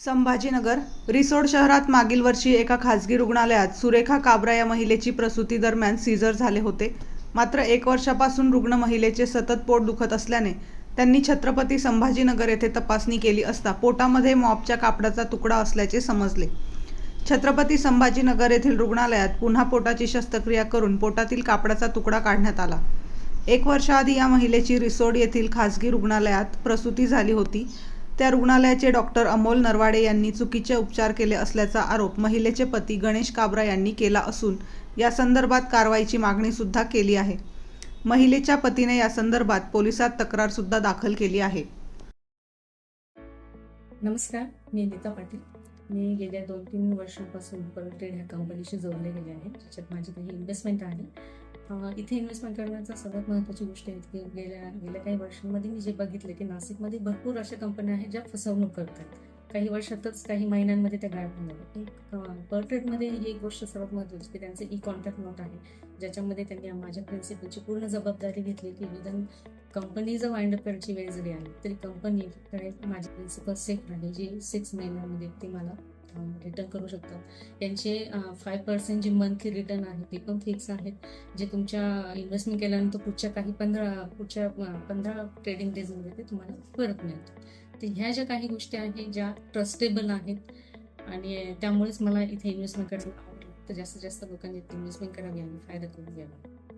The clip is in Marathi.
संभाजीनगर रिसोड शहरात मागील वर्षी एका खासगी रुग्णालयात सुरेखा काबरा या महिलेची प्रसूती दरम्यान सीझर झाले होते. मात्र एक वर्षापासून रुग्ण महिलेचे सतत पोट दुखत असल्याने त्यांनी छत्रपती संभाजीनगर येथे तपासणी केली असता पोटामध्ये मॉपच्या कापडाचा तुकडा असल्याचे समजले. छत्रपती संभाजीनगर येथील रुग्णालयात पुन्हा पोटाची शस्त्रक्रिया करून पोटातील कापडाचा तुकडा काढण्यात आला. एक वर्षाआधी या महिलेची रिसोड येथील खासगी रुग्णालयात प्रसूती झाली होती. त्या रुग्णालयाचे डॉक्टर अमोल नरवाडे यांनी चुकीचे उपचार केले असल्याचा आरोप महिलेचे पती गणेश काबरा यांनी केला असून या संदर्भात कारवाईची मागणी सुद्धा केली आहे. महिलेच्या पतीने या संदर्भात पोलिसात तक्रार सुद्धा दाखल केली आहे. नमस्कार मी नीता पाटील. मी गेल्या दोन तीन वर्षांपासून परटेड ह्या कंपनीशी जोडले गेले आहे ज्याच्यात माझी काही इन्व्हेस्टमेंट आहे. इथे इन्व्हेस्टमेंट करण्याचा सर्वात महत्त्वाची गोष्ट आहे की गेल्या गेल्या काही वर्षांमध्ये मी जे बघितले की नाशिकमध्ये भरपूर अशा कंपन्या आहेत ज्या फसवणूक करतात. काही वर्षातच काही महिन्यांमध्ये त्या गायब होणार पर्ट्रेटमध्ये ही एक गोष्ट सर्वात महत्त्वाची की त्यांचे ई कॉन्टॅक्ट नोट आहे. ज्याच्यामध्ये त्यांनी माझ्या प्रिन्सिपलची पूर्ण जबाबदारी घेतली की विधन कंपनी जर वाइंड अप करायची वेळ जरी आली तरी कंपनी माझी प्रिन्सिपल सेफ आहे जी सिक्स महिन्यामध्ये ती मला रिटर्न करू शकता यांचे फाय पर्सेंट जे मंथली रिटर्न आहे ते पण फिक्स आहेत. जे तुमच्या इन्व्हेस्टमेंट केल्यानंतर पुढच्या काही पंधरा पुढच्या पंधरा ट्रेडिंग डेजमध्ये ते तुम्हाला परत मिळतं. तर ह्या ज्या काही गोष्टी आहेत ज्या ट्रस्टेबल आहेत आणि त्यामुळेच मला इथे इन्व्हेस्टमेंट करायला आवडलं. तर जास्तीत जास्त लोकांनी इन्व्हेस्टमेंट करावी आणि फायदा करून घ्यावा.